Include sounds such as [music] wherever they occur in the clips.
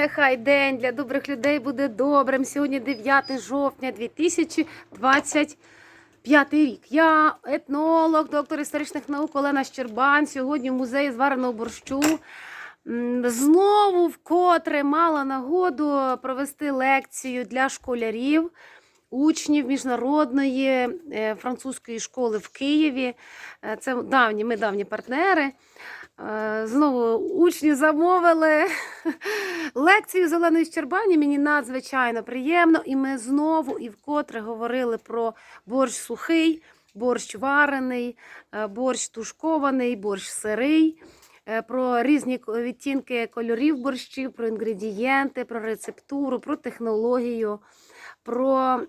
Нехай день для добрих людей буде добрим. Сьогодні 9 жовтня 2025 рік. Я етнолог, доктор історичних наук Олена Щербан. Сьогодні в музеї звареного борщу. Знову вкотре мала нагоду провести лекцію для школярів, учнів міжнародної е, французької школи в Києві. Е, Це давні, ми давні партнери. Е, Знову учні замовили [laughs] лекцію з Оленою Щербані. Мені надзвичайно приємно. І ми знову і вкотре говорили про борщ сухий, борщ варений, борщ тушкований, борщ сирий. Про різні відтінки кольорів борщів, про інгредієнти, про рецептуру, про технологію, про,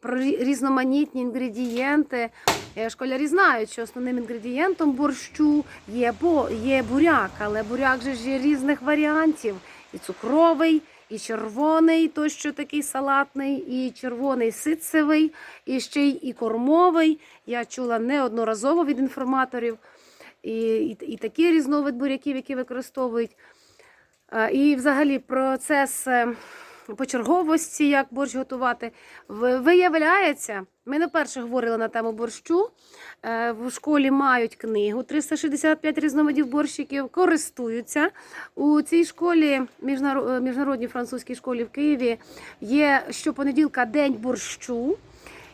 про різноманітні інгредієнти. Е, Школярі знають, що основним інгредієнтом борщу є, бо, є буряк, але буряк же ж є різних варіантів. І цукровий, і червоний, той, що такий салатний, і червоний ситцевий, і ще й і кормовий. Я чула неодноразово від інформаторів. І, і, і такий різновид буряків, які використовують. Е, І взагалі процес е, почерговості, як борщ готувати, виявляється. Ми не вперше говорили на тему борщу. Е, В школі мають книгу 365 різновидів борщиків, користуються. У цій школі, е, міжнародній французькій школі в Києві, є щопонеділка день борщу.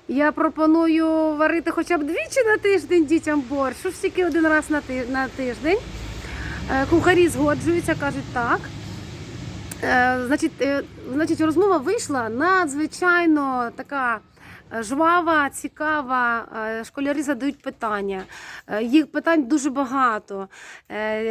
Я пропоную варити хоча б двічі на тиждень дітям борщ, тільки один раз на тиждень. Е, Кухарі згоджуються, кажуть так. Е, Значить, е, значить, розмова вийшла надзвичайно така е, жвава, цікава. Школярі задають питання. Їх питань дуже багато.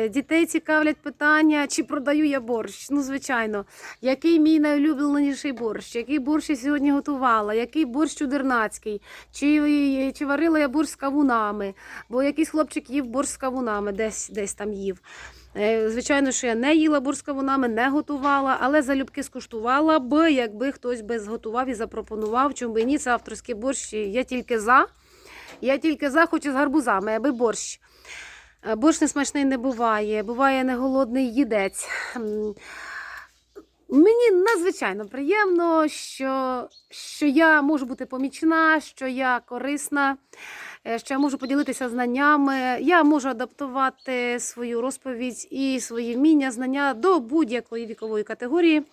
Дітей цікавлять питання, чи продаю я борщ. Ну, звичайно, який мій найулюбленіший борщ, який борщ я сьогодні готувала, який борщ чудернацький, чи, чи варила я борщ з кавунами, бо якийсь хлопчик їв борщ з кавунами, десь, десь там їв. Е, Звичайно, що я не їла борщ з кавунами, не готувала, але залюбки скуштувала б, якби хтось би зготував і запропонував, чому би ні, це авторський борщ. Я тільки за. Я тільки за, хочу з гарбузами, аби борщ. Е, Борщ не смачний не буває, буває не голодний їдець. Мені надзвичайно приємно, що, що я можу бути помічна, що я корисна, що я можу поділитися знаннями. Я можу адаптувати свою розповідь і свої вміння, знання до будь-якої вікової категорії.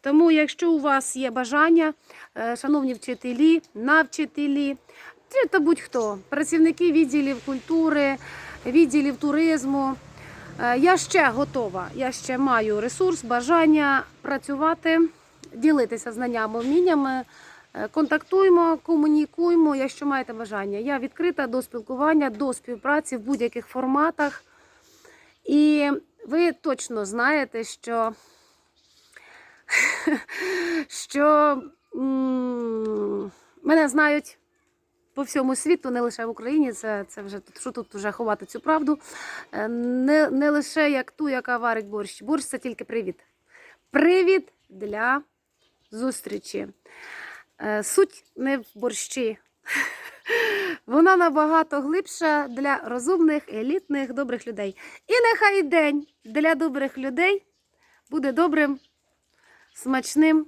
Тому, якщо у вас є бажання, е, шановні вчителі, навчителі, чи то будь-хто, працівники відділів культури, відділів туризму. Е, Я ще готова, я ще маю ресурс, бажання працювати, ділитися знаннями, вміннями. Е, Контактуємо, комунікуємо, якщо маєте бажання. Я відкрита до спілкування, до співпраці в будь-яких форматах. І ви точно знаєте, що, [laughs] що мене знають по всьому світу, не лише в Україні. Це, це вже що тут вже ховати цю правду. Е, Не, не лише як ту, яка варить борщ. Борщ це тільки привід. Привід для зустрічі. Е, Суть не в борщі. [laughs] Вона набагато глибша для розумних, елітних, добрих людей. І нехай день для добрих людей буде добрим, смачним,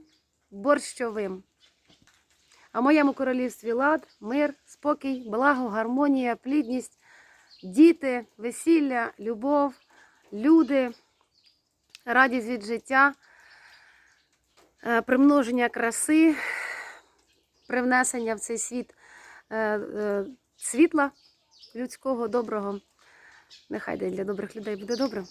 борщовим. А моєму королівстві лад, мир, спокій, благо, гармонія, плідність, діти, весілля, любов, люди, радість від життя, е, примноження краси, привнесення в цей світ е, е, світла людського, доброго. Нехай день для добрих людей буде добрим.